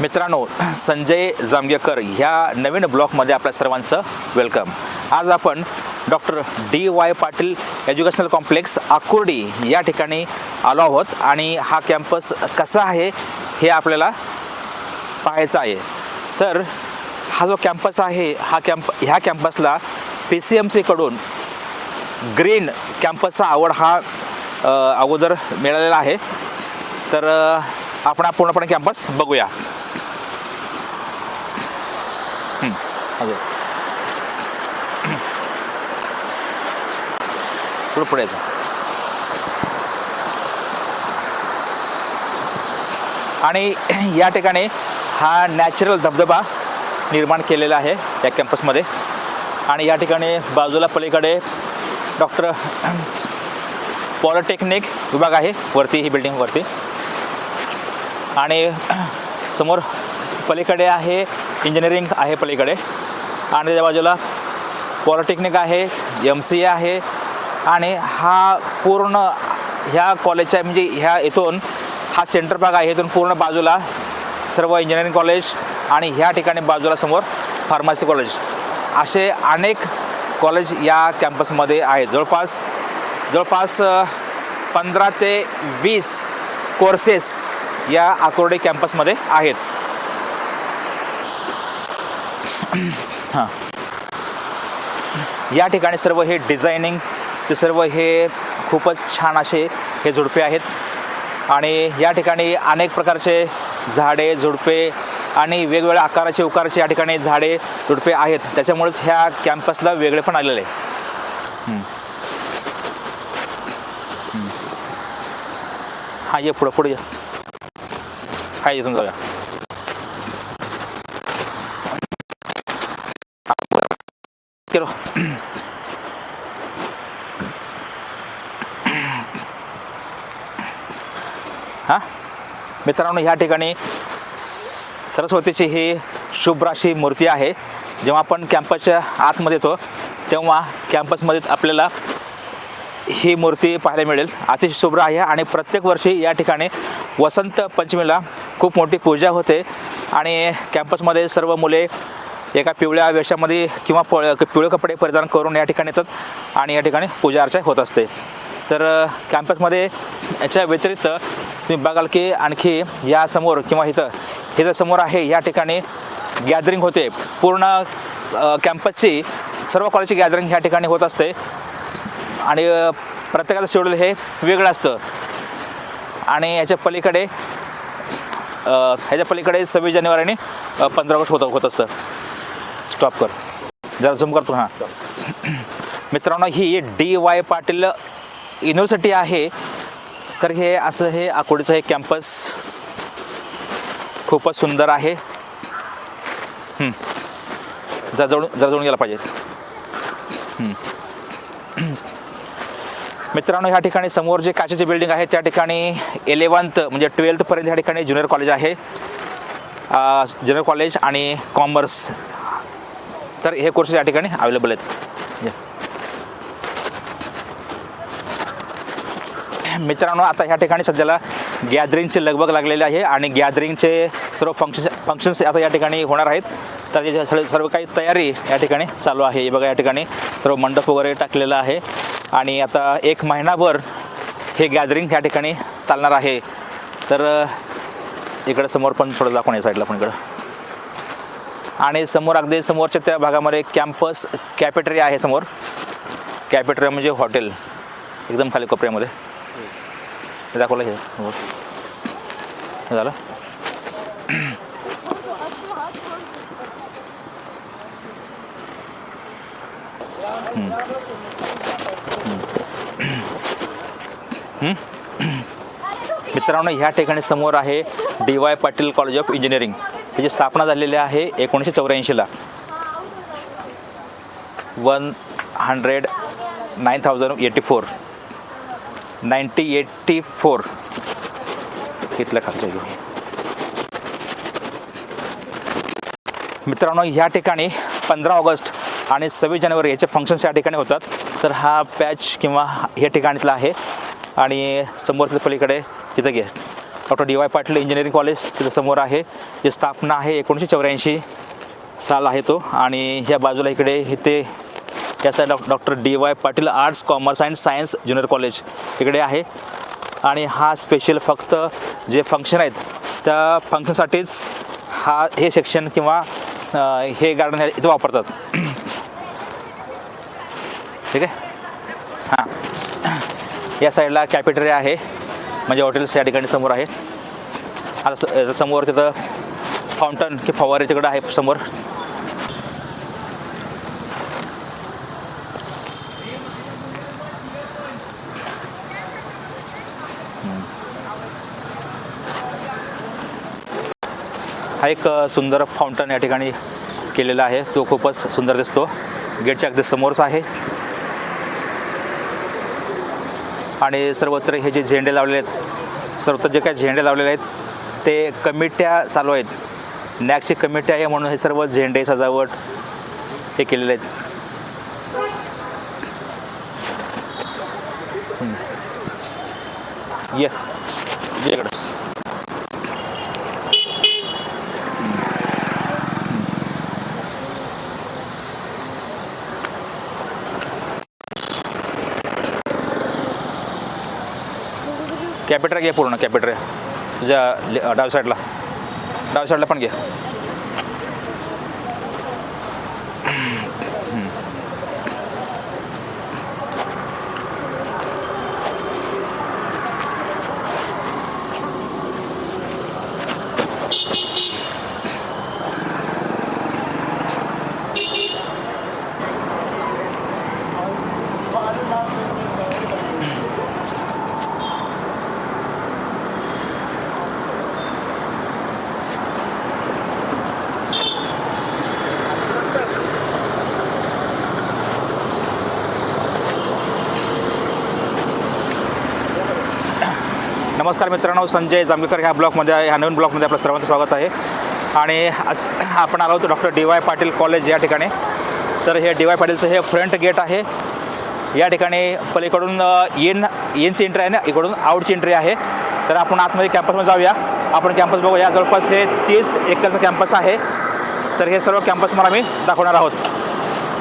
मित्रांनो संजय जामगेकर ह्या नवीन ब्लॉकमध्ये आपल्या सर्वांचं वेलकम आज आपण doctor D Y Patil educational complex Akurdi या ठिकाणी आलो आहोत आणि हा कॅम्पस कसा आहे हे आपल्याला पाहायचं आहे. तर हा जो कॅम्पस आहे हा कॅम्प ह्या कॅम्पसला पी सी एम सीकडून ग्रीन कॅम्पसचा आवड हा अगोदर मिळालेला आहे. तर आपण हा पूर्णपणे कॅम्पस बघूया. पुढे आणि या ठिकाणी हा नॅचरल धबधबा निर्माण केलेला आहे या कॅम्पसमध्ये आणि या ठिकाणी बाजूला पलीकडे डॉक्टर पॉलिटेक्निक विभाग आहे. वरती ही बिल्डिंगवरती आणि समोर पलीकडे आहे इंजिनिअरिंग आहे पलीकडे. आणि त्याच्या बाजूला पॉलिटेक्निक आहे एम सी ए आहे. आणि हा पूर्ण ह्या कॉलेजच्या म्हणजे ह्या इथून हा सेंटर भाग आहे इथून पूर्ण बाजूला सर्व इंजिनिअरिंग कॉलेज आणि ह्या ठिकाणी बाजूला समोर फार्मसी कॉलेज असे अनेक कॉलेज या कॅम्पसमध्ये आहेत. जवळपास जवळपास पंधरा ते वीस कोर्सेस या आकुर्डे कॅम्पसमध्ये आहेत. हां. या ठिकाणी सर्व हे डिझायनिंग ते सर्व हे खूपच छान असे हे झुडपे आहेत. आणि या ठिकाणी अनेक प्रकारचे झाडे झुडपे आणि वेगवेगळ्या आकाराचे उकाराचे या ठिकाणी झाडे झुडपे आहेत. त्याच्यामुळेच ह्या कॅम्पसला वेगळे पण आलेले आहे हां ये पुढं पुढे ये. हाय इथून जाऊया हां मित्रांनो ह्या ठिकाणी सरस्वतीची ही शुभ्राशी मूर्ती आहे. जेव्हा आपण कॅम्पसच्या आतमध्ये येतो तेव्हा कॅम्पसमध्ये आपल्याला ही मूर्ती पाहायला मिळेल. अतिशय शुभ्र आहे आणि प्रत्येक वर्षी या ठिकाणी वसंत पंचमीला खूप मोठी पूजा होते. आणि कॅम्पसमध्ये सर्व मुले एका पिवळ्या वेशामध्ये किंवा प पिवळे कपडे परिधान करून या ठिकाणी येतात आणि या ठिकाणी पूजा अर्चा होत असते. तर कॅम्पसमध्ये याच्या व्यतिरिक्त तुम्ही बघाल की आणखी या समोर किंवा इथं इथं समोर आहे या ठिकाणी गॅदरिंग होते. पूर्ण कॅम्पसची सर्व कॉलेजची गॅदरिंग ह्या ठिकाणी होत असते. आणि प्रत्येकाचं शेड्यूल हे वेगळं असतं. आणि याच्या पलीकडे ह्याच्या पलीकडे सव्वीस जानेवारी आणि पंधरा ऑगस्ट होत होत असतं. स्टॉप कर. जरा झूम करतो हां. मित्रांनो ही डी वाय पाटील युनिव्हर्सिटी आहे. तर हे असं हे आकुडीचं हे कॅम्पस खूपच सुंदर आहे. जरा जवळून जरा जवळून गेला पाहिजे. मित्रांनो ह्या ठिकाणी समोर जे काचेची बिल्डिंग आहे त्या ठिकाणी इलेवन्थ म्हणजे ट्वेल्थपर्यंत ह्या ठिकाणी ज्युनियर कॉलेज आहे. ज्युनियर कॉलेज आणि कॉमर्स तर हे कोर्सेस या ठिकाणी अवेलेबल आहेत. मित्रांनो आता ह्या ठिकाणी सध्याला गॅदरिंगची लगबग लागलेली आहे आणि गॅदरिंगचे सर्व फंक्शन फंक्शन्स आता या ठिकाणी होणार आहेत. तर त्याच्या सर्व सर्व काही तयारी या ठिकाणी चालू आहे. हे बघा या ठिकाणी सर्व मंडप वगैरे टाकलेला आहे. आणि आता एक महिनाभर हे गॅदरिंग ह्या ठिकाणी चालणार आहे. तर इकडं समोर पण थोडं दाखवून या साईडला पण इकडं. आणि समोर अगदी समोरच्या त्या भागामध्ये कॅम्पस कॅफेटेरिया आहे समोर. कॅफेटेरिया म्हणजे हॉटेल एकदम खाली कोपऱ्यामध्ये. दाखवलं हे समोर. हे झालं. मित्रांनो ह्या ठिकाणी समोर आहे D Y Patil college of engineering त्याची स्थापना झालेली आहे एकोणीसशे चौऱ्याऐंशीला. One hundred nine thousand eighty four ninety eighty four इथलं खर्च घेऊ मित्रांनो ह्या ठिकाणी पंधरा ऑगस्ट आणि सव्वीस जानेवारी याचे फंक्शन्स या ठिकाणी होतात. तर हा पॅच किंवा हे ठिकाणीतला आहे. आणि समोरच्या पलीकडे तिथं घे. Doctor D Y Patil engineering college तिथं समोर आहे. ती स्थापना आहे एकोणीसशे चौऱ्याऐंशी साल आहे तो आणि ह्या बाजूला इकडे इथे या side doctor D Y Patil arts commerce and science junior college इकडे आहे. आणि हा स्पेशल फक्त जे फंक्शन आहेत त्या फंक्शनसाठीच हा हे सेक्शन किंवा हे गार्डन इथं वापरतात. ठीक आहे? हां. या साईडला कॅफेटेरिया आहे. म्हणजे हॉटेल्स या ठिकाणी समोर आहेत. आता समोर तिथं फाउंटन की फवारे तिकडं आहे समोर. हा एक सुंदर फाउंटन या ठिकाणी केलेला आहे. तो खूपच सुंदर दिसतो. गेटच्या अगदी समोरच आहे. आणि सर्वत्र हे जे झेंडे लावलेले आहेत सर्वत्र जे काही झेंडे लावलेले आहेत ते कमिट्या चालू आहेत. नॅकची कमिटी आहे म्हणून हे सर्व झेंडे सजावट हे केलेले आहेत. Yeah. कॅपेटर घ्या पूर्ण कॅपेटर तुझ्या डाव साईडला डाव साईडला पण घ्या नमस्कार मित्रांनो संजय जांभेकर ह्या ब्लॉकमध्ये ह्या नवीन ब्लॉकमध्ये आपलं सर्वांचं स्वागत आहे. आणि आज आपण आलो होतो doctor D Y Patil college या ठिकाणी. तर हे डी वाय पाटीलचं हे फ्रंट गेट आहे. या ठिकाणी पलीकडून येन येनची इनची एंट्री आहे ना इकडून आउटची एंट्री आहे. तर आपण आतमध्ये कॅम्पसमध्ये जाऊया. आपण कॅम्पस बघूया. जवळपास हे तीस एकरचं कॅम्पस आहे. तर हे सर्व कॅम्पस मला मी दाखवणार आहोत.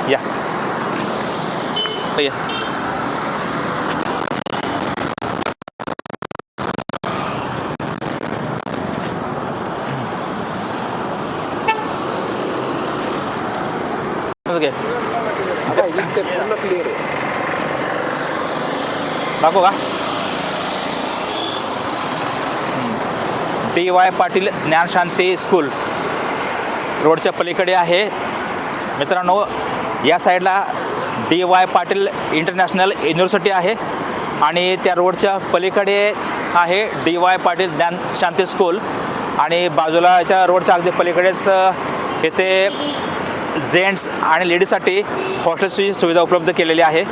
या. या. क्लिअर आहे. दाखवू का? D Y Patil Dnyanshanti school रोडच्या पलीकडे आहे. मित्रांनो या साईडला D Y Patil international university आहे आणि त्या रोडच्या पलीकडे आहे डी वाय पाटील ज्ञान शांती स्कूल आणि बाजूलाच्या रोडच्या अगदी पलीकडेच इथे जेंट्स आणि लेडीजसाठी हॉस्टेलची सुविधा उपलब्ध केलेली आहे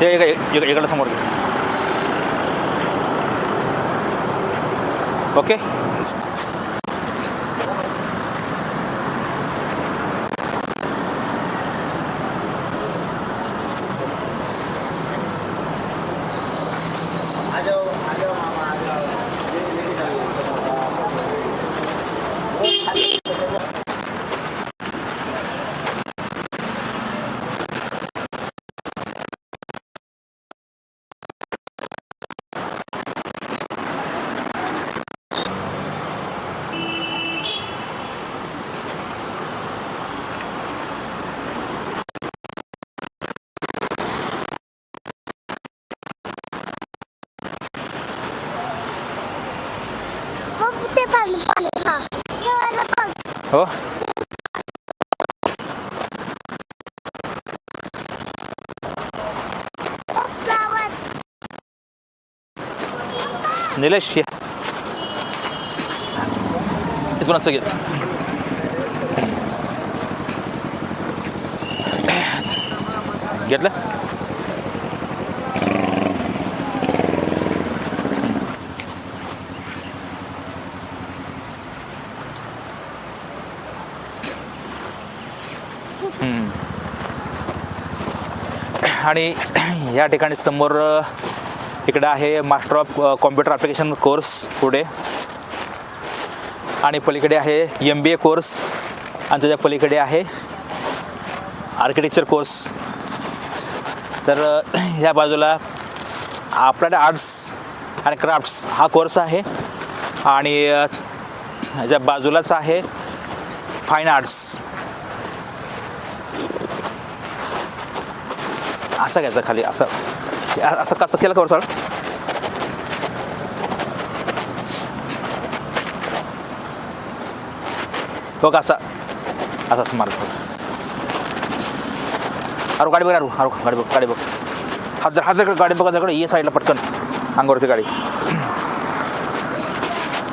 ते इकडं समोर घे. ओके मग ते पाणी पाणी हा जेवायला पाणी हो. निलेश ये. इथून असं घेत घेतलं? आणि या ठिकाणी समोर इकडं आहे master of computer application course पुढे. आणि पलीकडे आहे एम बी ए कोर्स आणि त्याच्या पलीकडे आहे आर्किटेक्चर कोर्स तर ह्या बाजूला अप्लाइड आर्ट्स आणि क्राफ्ट्स हा कोर्स आहे. आणि ह्याच्या बाजूलाच आहे फाईन आर्ट्स असं घ्यायचं खाली असं. असं कसं केलं का सर हो का असं? असा असाच मार अरे गाडी बघ अरू अरू गाडी बघ गाडी बघ. हात जर हात जर गाडी बघा जगड ये साईडला पटकन. अंगावरती गाडी.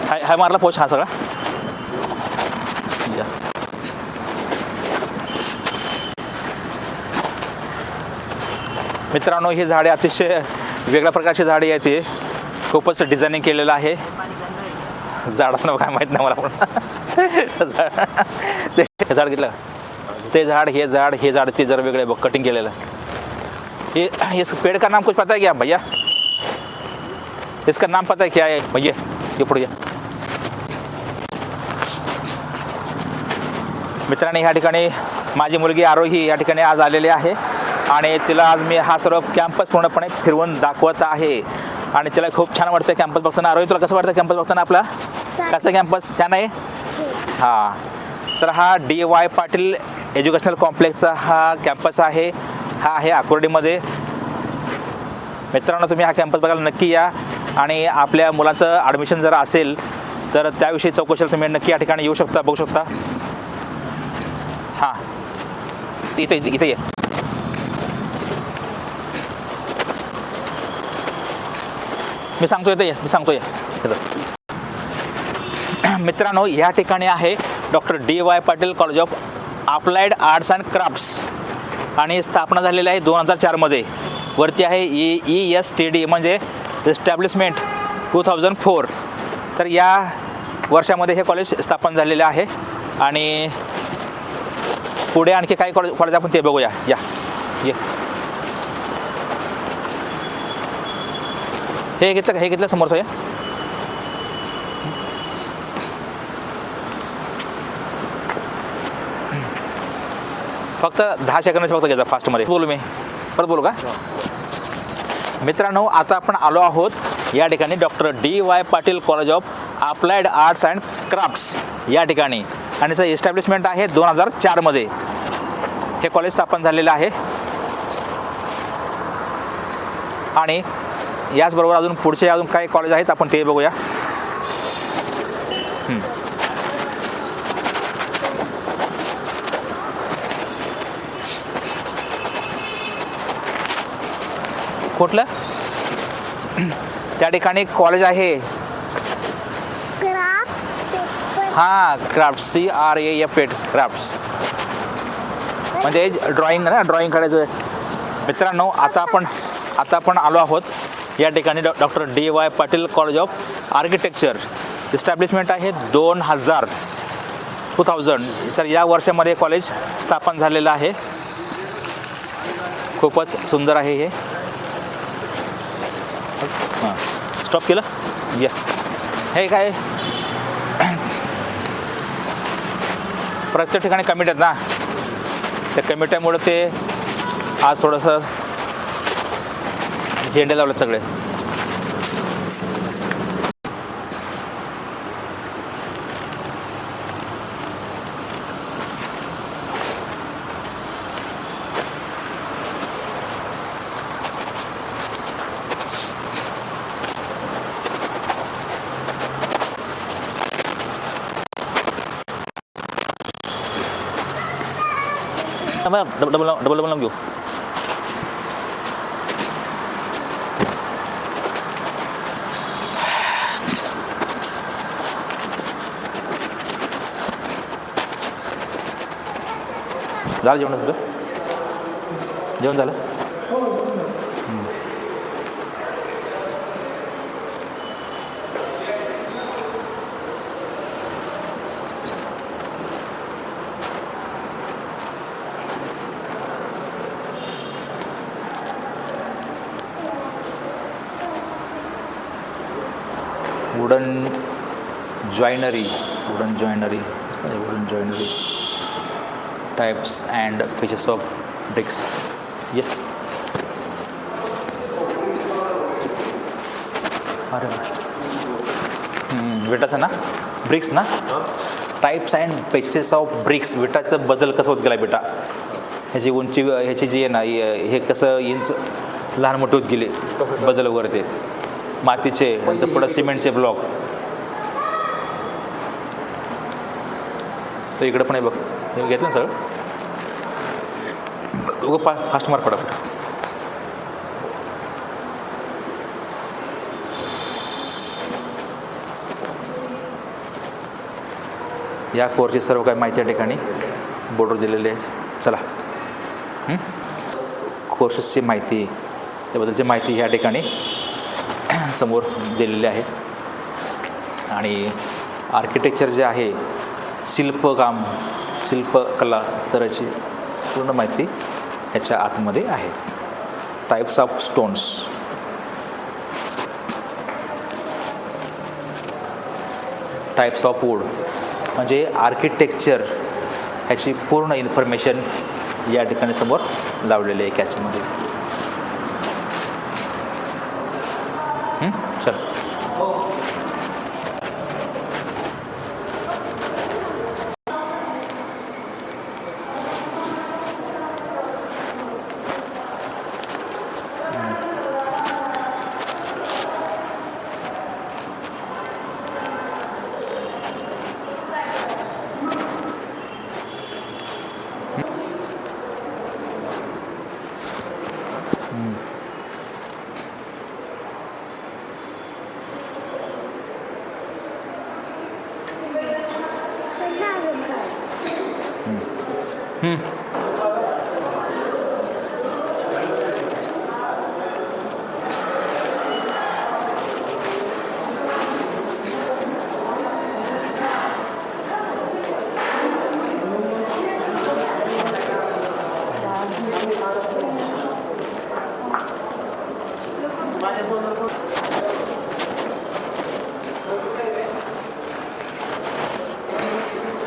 हाय हाय मारला पोच हा सगळा? मित्रांनो ही झाडे अतिशय वेगळ्या प्रकारची झाडे आहेत ही. खूपच डिझायनिंग केलेलं आहे. झाडाचं नाव काय माहीत नाही मला पण. झाड- ते झाड घेतलं ते झाड हे झाड हे झाड ते जर वेगळे बघ कटिंग केलेलं. ये ये पेड़ का नाम कुछ पता है क्या भैया? इसका नाम पता है क्या है? भैया ये पुढे मित्रांनो मित्रांनी ह्या ठिकाणी माझी मुलगी आरोही या ठिकाणी आज आलेली आहे. आणि तिला आज मी हा सर्व कॅम्पस पूर्णपणे फिरवून दाखवत आहे. आणि तिला खूप छान वाटतं कॅम्पस बघताना. आरोही तुला कसं वाटतं कॅम्पस बघताना आपला? कसं कॅम्पस छान आहे? हां. तर हा डी वाय पाटील एज्युकेशनल कॉम्प्लेक्सचा हा कॅम्पस आहे. हा आहे आकुर्डीमध्ये. मित्रांनो तुम्ही हा कॅम्पस बघायला नक्की या. आणि आपल्या मुलाचं ॲडमिशन जर असेल तर त्याविषयी चौकशीला तुम्ही नक्की या ठिकाणी येऊ शकता बघू शकता. हां. इथे इथे इथे ये. मी सांगतो येते मी सांगतो ये मित्रांनो या ठिकाणी आहे doctor D Y Patil college of applied arts and crafts आणि स्थापना झालेली आहे दोन हजार चारमध्ये वरती आहे E E S T D म्हणजे एस्टॅब्लिशमेंट टू थाउजंड फोर तर या वर्षामध्ये हे कॉलेज स्थापन झालेले आहे आणि पुढे आणखी काही कॉलेज कॉलेज आपण ते बघूया. या. ये. हे घेतलं का? हे घेतलं समोरचं या फक्त दहा सेकंदाचे फक्त घ्यायचा फास्टमध्ये. बोलू मी. परत बोलू का? मित्रांनो आता आपण आलो आहोत या ठिकाणी doctor D Y Patil college of applied arts and crafts या ठिकाणी. आणि याचं एस्टॅब्लिशमेंट आहे दोन हजार चारमध्ये हे कॉलेज स्थापन झालेलं आहे. आणि याचबरोबर अजून पुढचे अजून काही कॉलेज आहेत आपण ते बघूया. कुठलं? त्या ठिकाणी कॉलेज आहे. हां craft C R A F eight crafts म्हणजे ड्रॉइंग ना ड्रॉइंग काढायचं मित्रांनो आता आपण आता आपण आलो आहोत. या ठिकाणी डॉ doctor D Y Patil college of architecture establishment आहे. दोन हजार टू थाउजंड. तर या वर्षामध्ये कॉलेज स्थापन झालेलं आहे. खूपच सुंदर आहे हे. हां. स्टॉप केलं? या हे काय? प्रत्येक ठिकाणी कमिटी आहेत ना. त्या कमिट्यामुळं ते आज थोडंसं झेंडे लावलेत सगळे. Double double double double double घेऊ. झालं जेवण तुझं जेवण झालं wooden joinery wooden joinery wooden joinery types and features of bricks ये अरे विटाचं ना? ब्रिक्स ना? Types and pieces of bricks विटाचं बदल कसं होत गेला बेटा ह्याची उंची ह्याची जी आहे ना हे कसं इंच लहान मोठे होत गेले? बदल वगैरे ते मातीचे म्हणजे नंतर पुढं सिमेंटचे ब्लॉक तर इकडं पण आहे बघ. घेतलं ना सगळं? उगं पा फास्ट मार्क पडा या कोर्सची सर्व काही माहिती या ठिकाणी बोर्डवर दिलेली आहे चला. हं? कोर्सेसची माहिती त्याबद्दलची माहिती ह्या ठिकाणी समोर दिलेली आहे. आणि आर्किटेक्चर जे आहे शिल्पकाम शिल्पकला तरची पूर्ण माहिती ह्याच्या आतमध्ये आहे. Types of stones types of wood म्हणजे आर्किटेक्चर ह्याची पूर्ण इन्फॉर्मेशन या ठिकाणी समोर लावलेली आहे कॅचमध्ये हं? चल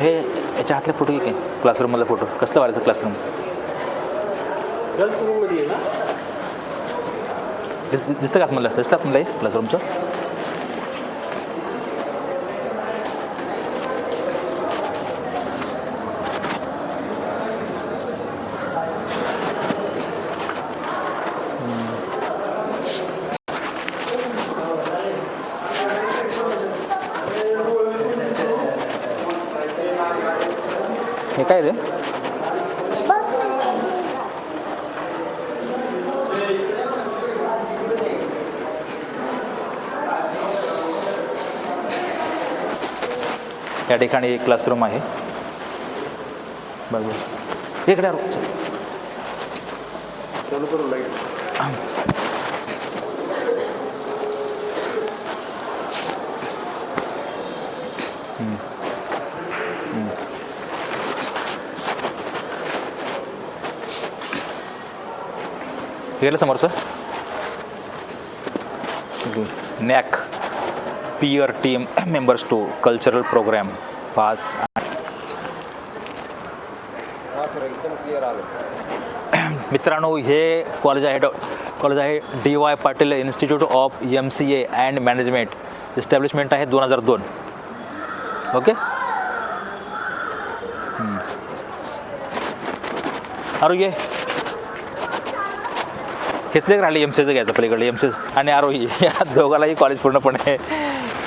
हे याच्या हातले फोटो काय क्लासरूममधला फोटो. कसलं वाढायचं क्लासरूम गर्ल्स रूममध्ये आहे ना? दिस दिसतं का आतमधलं दिसतं आतमधलं हे क्लासरूमचं हे काय रे या ठिकाणी एक क्लासरूम आहे. बरोबर इकडे गेलं समोरचं? NAAC peer team members to cultural program पाच मित्रांनो हे कॉलेज आहे कॉलेज आहे D Y Patil institute of M C A and management establishment आहे दोन हजार दोन. ओके आरोग्य घेतले राहिले एम सीचं घ्यायचं पलीकडे एम सी आणि आरोग्य या दोघालाही कॉलेज पूर्णपणे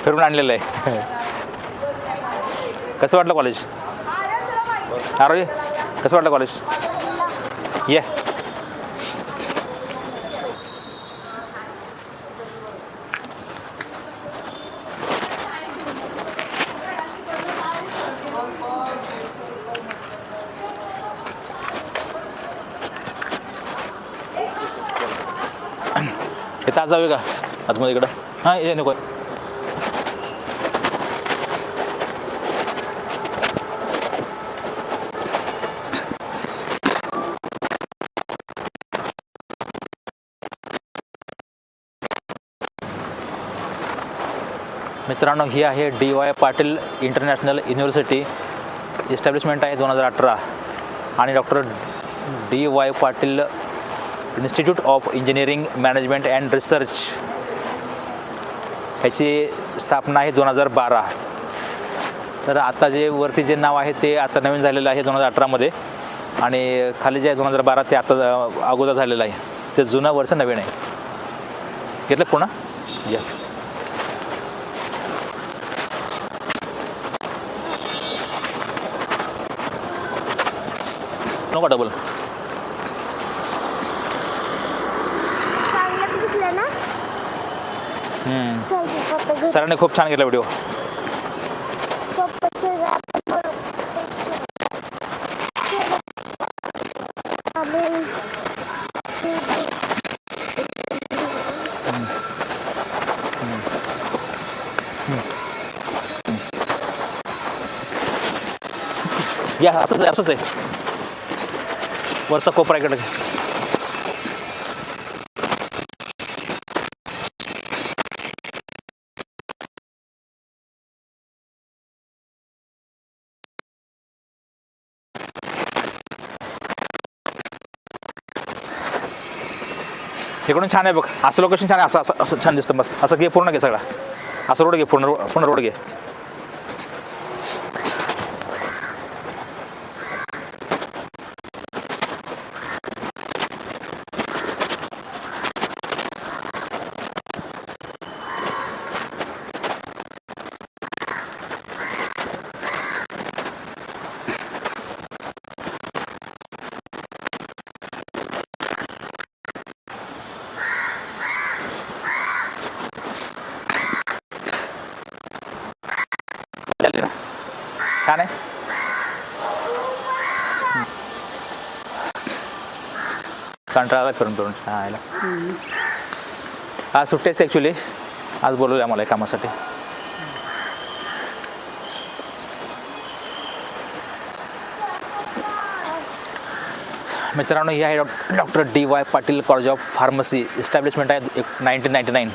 फिरून आणलेलं आहे. कसं वाटलं कॉलेज अरे कसं वाटलं कॉलेज ये. इथं आज जाऊया का? आतमध्ये इकडं. हां ये नको. मित्रांनो ही आहे D Y Patil international university establishment आहे दोन हजार अठरा. आणि doctor D Y Patil institute of engineering management and research ह्याची स्थापना आहे दोन हजार बारा. तर आता जे वरती जे नाव आहे ते आता नवीन झालेलं आहे दोन हजार अठरामध्ये आणि खाली जे आहे दोन हजार बारा ते आता अगोदर झालेलं आहे. ते जुनं वर्ष नवीन आहे. घेतलं पुन्हा? या. नको डबल सरांनी खूप छान घेतला व्हिडिओ या असंच आहे असंच आहे. वरचा कोपरा इकडे घे. इकडून छान आहे बघ. असं लोकेशन छान आहे. असं असं असं छान दिसतं मस्त. असं घे पूर्ण घे सगळा. असं रोड घे पूर्ण पूर्ण रोड घे. छान आहे कंटाळा करून करून हा आज सुट्टी असते ॲक्च्युली आज बोलवलं आम्हाला कामासाठी. मित्रांनो ही आहे doctor D Y Patil college of pharmacy establishment आहे नाईन्टीन नाईन्टी नाईन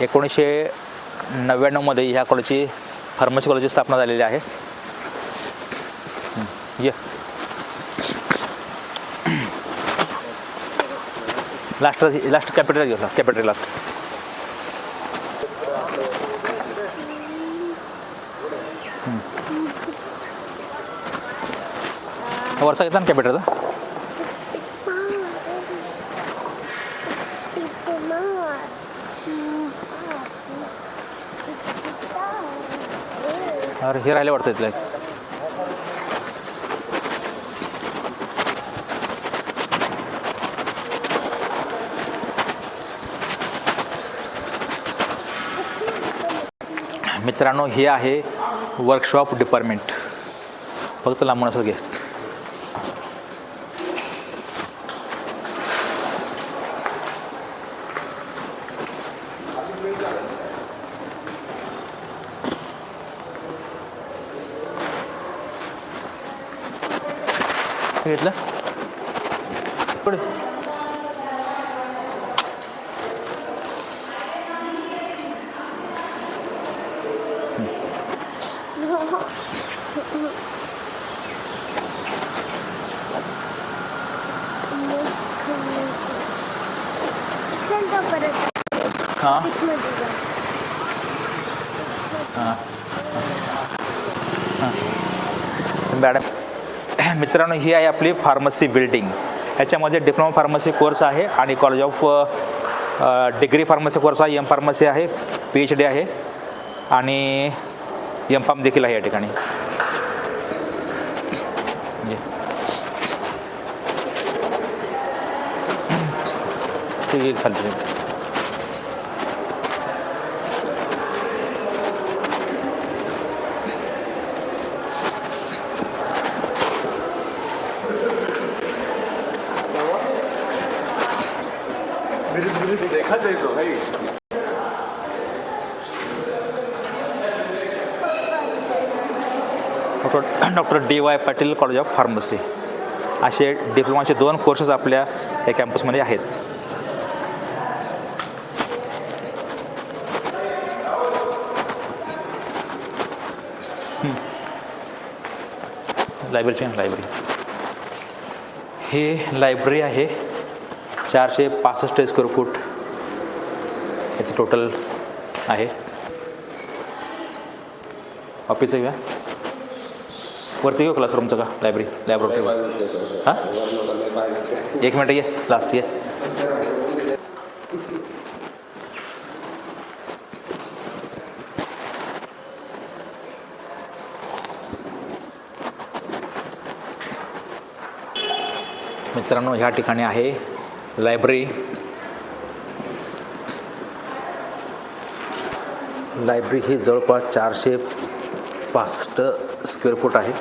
एकोणीसशे नव्याण्णवमध्ये ह्या कॉलेजची फार्मसी कॉलेजची स्थापना झालेली आहे. ये. लास्ट लास्ट कॅपिटल घेऊ कॅपिटल लास्ट वर्षा घेतला ना कॅपिटलचा अरे हे राहिले वाटतं इथलं. मित्रांनो हे आहे वर्कशॉप डिपार्टमेंट फक्त लांबून असं घे. हे घेतलं पुढे चल तो परत हां मध्ये जा. मॅडम मित्रांनो ही आहे आपली फार्मसी बिल्डिंग याच्यामध्ये डिप्लोमा फार्मसी कोर्स आहे आणि college of degree pharmacy course आहे एम फार्मसी आहे पी एच डी आहे आणि एम फार्म देखील आहे या ठिकाणी. ठीक आहे खाली doctor doctor D Y Patil college of pharmacy. असे डिप्लोमाचे दोन कोर्सेस आपल्या या कॅम्पसमध्ये आहेत. लायब्ररीची लायब्ररी हे लायब्ररी आहे चारशे पासष्ट स्क्वेअर फूट टोटल आहे. ऑफिस घ्या वरती घेऊ क्लासरूमचं का? लायब्ररी लॅबोरेटरी हां? एक मिनटं ये लास्ट ये. मित्रांनो ह्या ठिकाणी आहे लायब्ररी लायब्ररी ही जवळपास चारशे पासष्ट स्क्वेअर फूट आहे.